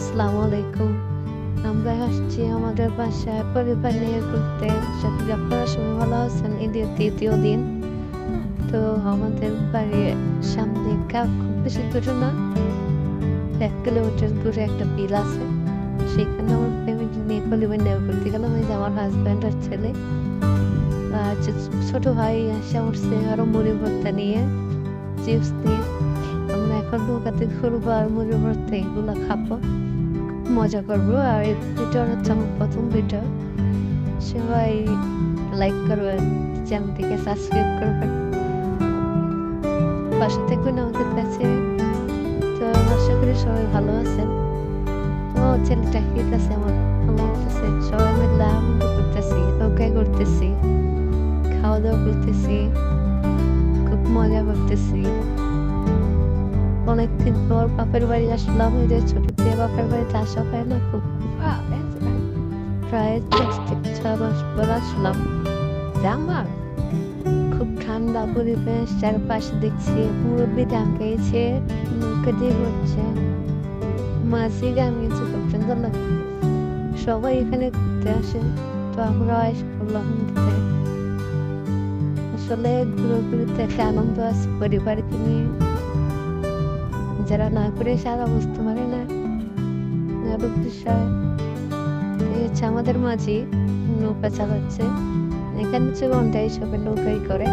আসসালামু আলাইকুম। আমরা আসছি আমাদের বাসায় পরিবার নিয়ে ঘুরতে। সাথে আপনারা সবাই ভালো আছেন? ঈদের তৃতীয় দিন। তো আমাদের বাড়ির সামনে কাপ খুব বেশি দূরে না। এক কিলোমিটার দূরে একটা বিল আছে। সেখানে আমার ফ্যামিলি নিয়ে পরিবার নিয়ে ঘুরতে গেলাম। এই যে আমার হাজব্যান্ড আর ছেলে। আর ছোট ভাই আসে আমার সে আরও মুড়ি ভর্তা নিয়ে চিপস নিয়ে আমরা এখন নৌকাতে ঘুরবো আর মুড়ি ভর্তা এগুলো খাব। মজা করব। আর ভিডিওটা হচ্ছে আমার প্রথম ভিডিও সবাই লাইক করবেন চ্যানেলটিকে সাবস্ক্রাইব করবেন পাশে থাকবেন আমাদের কাছে। তো আশা করি সবাই ভালো আছেন। তো ছেলেটা কি কাছে আমার আমার কাছে সবাই মিলে আনন্দ করতেছি ওকে করতেছি খাওয়া দাওয়া করতেছি, খুব মজা করতেছি। অনেকদিন পর বাপের বাড়ি আসলাম ওই যে ছুটিতে বাপের বাড়িতে আসা হয় না খুব। প্রায় পাঁচ থেকে ছয় মাস পর আসলাম। আমার খুব ঠান্ডা পরিবেশ, চারপাশে দেখছি মুরব্বী গান গেয়েছে দিয়ে ঘুরছে মাঝি গান গেছে খুব সুন্দর লাগে। সবাই এখানে ঘুরতে আসে, তো আমরা এসে করলাম আসলে ঘুরে ঘুরতে একটা আনন্দ আছে পরিবারকে নিয়ে। যারা না করে সারা বুঝতে পারে না আরও বিষয় এই হচ্ছে আমাদের মাঝি নৌকা চালাচ্ছে। এখানে হচ্ছে ঘন্টায় সবাই নৌকাই করে।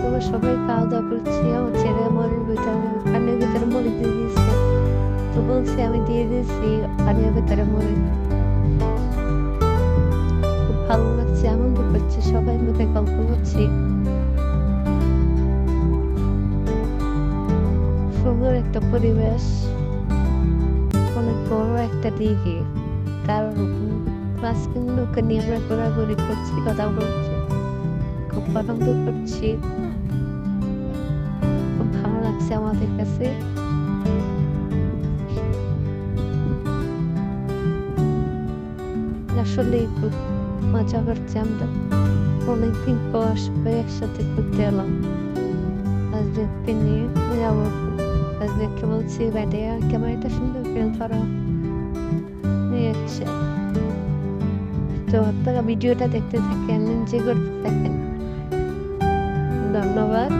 তবে সবাই খাওয়া দাওয়া করছি, আমার ছেলে মরির ভিতরে, পানির ভিতরে মরি দিয়ে দিয়েছে। তো বলছি, আমি দিয়ে দিয়েছি, পানির ভিতরে মরি খুব ভালো লাগছে, আনন্দ করছে, সবাই মিলে গল্প করছি। সুন্দর একটা পরিবেশ, অনেক বড় একটা দিঘি। তার প্লাস্টিক নৌকা নিয়ে আমরা ঘোরাঘুরি করছি, কথা বলছি, খুব আনন্দ করছি। খুব ভালো লাগছে আমাদের কাছে। আসলে খুব মজা করছি আমরা। অনেকদিন পর সবাই একসাথে ঘুরতে এলাম। হাজবেন্ডকে নিয়ে যাব। হাজবেন্ডকে বলছি ব্যাটে আর ক্যামেরাটা সুন্দর করে ধরো নিয়ে হচ্ছে তো আপনারা ভিডিওটা দেখতে থাকেন যে করতে থাকেন ধন্যবাদ